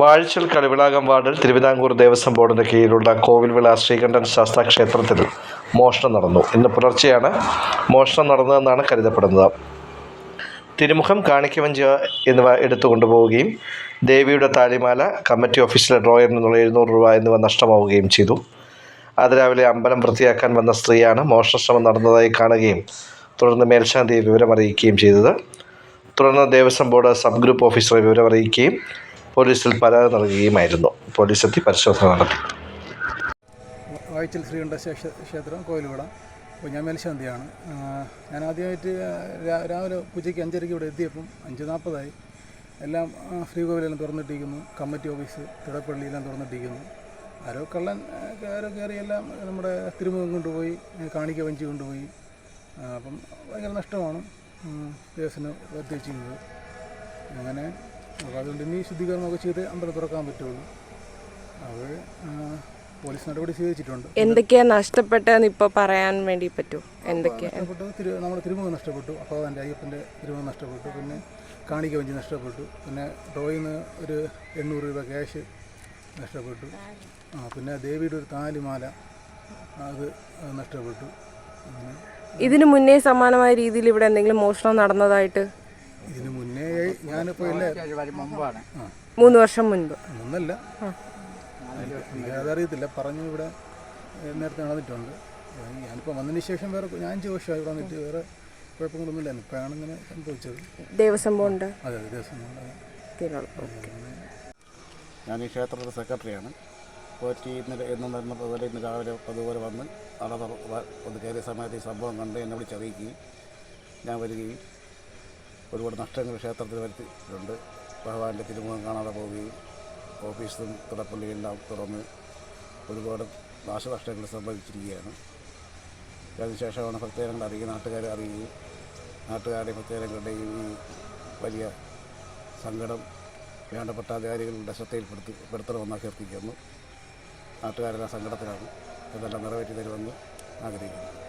വാഴ്ചൽ കളിവിളാകം വാർഡിൽ തിരുവിതാംകൂർ ദേവസ്വം ബോർഡിന്റെ കീഴിലുള്ള കോവിൽവിള ശ്രീകണ്ഠൻ ശാസ്ത്ര ക്ഷേത്രത്തിൽ മോഷണം നടന്നു. ഇന്ന് പുലർച്ചെയാണ് മോഷണം നടന്നതെന്നാണ് കരുതപ്പെടുന്നത്. തിരുമുഖം കാണിക്കവഞ്ച എന്നിവ എടുത്തു കൊണ്ടുപോവുകയും ദേവിയുടെ താലിമാല കമ്മിറ്റി ഓഫീസിലെ ഡ്രോയറിൽ നിന്നുള്ള എഴുന്നൂറ് രൂപ എന്നിവ നഷ്ടമാവുകയും ചെയ്തു. അതിരാവിലെ അമ്പലം വൃത്തിയാക്കാൻ വന്ന സ്ത്രീയാണ് മോഷണശ്രമം നടന്നതായി കാണുകയും തുടർന്ന് മേൽശാന്തിയെ വിവരമറിയിക്കുകയും ചെയ്തത്. തുടർന്ന് ദേവസ്വം ബോർഡ് സബ് ഗ്രൂപ്പ് ഓഫീസറെ വിവരമറിയിക്കുകയും പോലീസിൽ പരാതി നൽകുകയുമായിരുന്നു. പോലീസെത്തി പരിശോധന നടത്തി. വായിച്ചൽ ശ്രീകണ്ഠ ക്ഷേത്രം കോയിലുവിട അപ്പോൾ ഞാൻ മേൽശാന്തിയാണ്. ഞാൻ ആദ്യമായിട്ട് രാവിലെ പൂജയ്ക്ക് അഞ്ചരയ്ക്ക് ഇവിടെ എത്തിയപ്പം അഞ്ച് നാൽപ്പതായി. എല്ലാം ശ്രീകോവിലെല്ലാം തുറന്നിട്ടിരിക്കുന്നു. Committee office തിടപ്പള്ളിയെല്ലാം തുറന്നിട്ടിരിക്കുന്നു. ആരോ കള്ളൻ ആരോ കയറിയെല്ലാം നമ്മുടെ തിരുമുഖം കൊണ്ടുപോയി കാണിക്ക വഞ്ചി കൊണ്ടുപോയി. അപ്പം ഭയങ്കര നഷ്ടമാണ്. കേസിന് വരുത്തി അങ്ങനെ അപ്പോൾ അതുകൊണ്ട് ഇനി ശുദ്ധീകരണമൊക്കെ ചെയ്ത് അമ്പലം തുറക്കാൻ പറ്റുള്ളൂ. ആ, പോലീസ് നടപടി സ്വീകരിച്ചിട്ടുണ്ട്. എന്തൊക്കെയാ നഷ്ടപ്പെട്ടതെന്ന് ഇപ്പോൾ പറയാൻ വേണ്ടി പറ്റൂ? എന്തൊക്കെയാ? നഷ്ടപ്പെട്ടു തിരു നമ്മുടെ തിരുമുഖം നഷ്ടപ്പെട്ടു. അപ്പോൾ എന്റെ അയ്യപ്പന്റെ തിരുമുഖം നഷ്ടപ്പെട്ടു. പിന്നെ കാണിക്ക വഞ്ചി നഷ്ടപ്പെട്ടു. പിന്നെ നിന്ന് ഒരു എണ്ണൂറ് രൂപ ക്യാഷ് നഷ്ടപ്പെട്ടു. ആ പിന്നെ ദേവിയുടെ ഒരു താലിമാല അത് നഷ്ടപ്പെട്ടു. അങ്ങനെ. ഇതിനു മുന്നേ സമാനമായ രീതിയിൽ ഇവിടെ എന്തെങ്കിലും മോഷണം നടന്നതായിട്ട്? ഇതിന് ഞാനിപ്പോൾ ഇല്ല? മൂന്ന് വർഷം മുൻപ്. ഒന്നല്ല. അതറിയത്തില്ല പറഞ്ഞു ഇവിടെ നേരത്തെ നടന്നിട്ടുണ്ട്. ഞാനിപ്പോൾ വന്നതിന് ശേഷം വേറെ ഞാൻ അഞ്ച് വർഷമായി ഇവിടെ വന്നിട്ട് വേറെ കുഴപ്പങ്ങളൊന്നുമില്ല. ഇപ്പോഴാണ് ഇങ്ങനെ സംഭവിച്ചത്. ദേവസ്വം ബോണ്ട് അതെ അതെ ദേവസ്വം ഞാൻ ഈ ക്ഷേത്രത്തിന്റെ സെക്രട്ടറിയാണ്. പോറ്റി ഇന്നലെ എന്നും വരുന്ന പോലെ ഇന്ന് രാവിലെ അതുപോലെ വന്ന് വ- ഒന്ന് കയറിയ സമയത്ത് ഈ സംഭവം കണ്ട് എന്നെ വിളിച്ചറിയിക്കുകയും ഞാൻ വരികയും ഒരുപാട് നഷ്ടങ്ങൾ ക്ഷേത്രത്തിൽ വരുത്തിയിട്ടുണ്ട്. ഭഗവാന്റെ തിരുമുഖം കാണാതെ പോവുകയും ഓഫീസും തുടപ്പള്ളിയെല്ലാം തുറന്ന് ഒരുപാട് നാശനഷ്ടങ്ങൾ സംഭവിച്ചിരിക്കുകയാണ്. അതിനുശേഷമാണ് പ്രത്യേകങ്ങൾ അറിയുക നാട്ടുകാരെ അറിയുകയും നാട്ടുകാരെ പ്രത്യേകങ്ങളുടെയും വലിയ സങ്കടം വേണ്ടപ്പെട്ട അധികാരികളുടെ ശ്രദ്ധയിൽപ്പെടുത്തി പെടുത്തണമെന്ന് അഭ്യർത്ഥിക്കുന്നു. നാട്ടുകാരെല്ലാം സങ്കടത്തിലാണ്. ഇതെല്ലാം നിറവേറ്റി തരുമെന്ന് ആഗ്രഹിക്കുന്നു.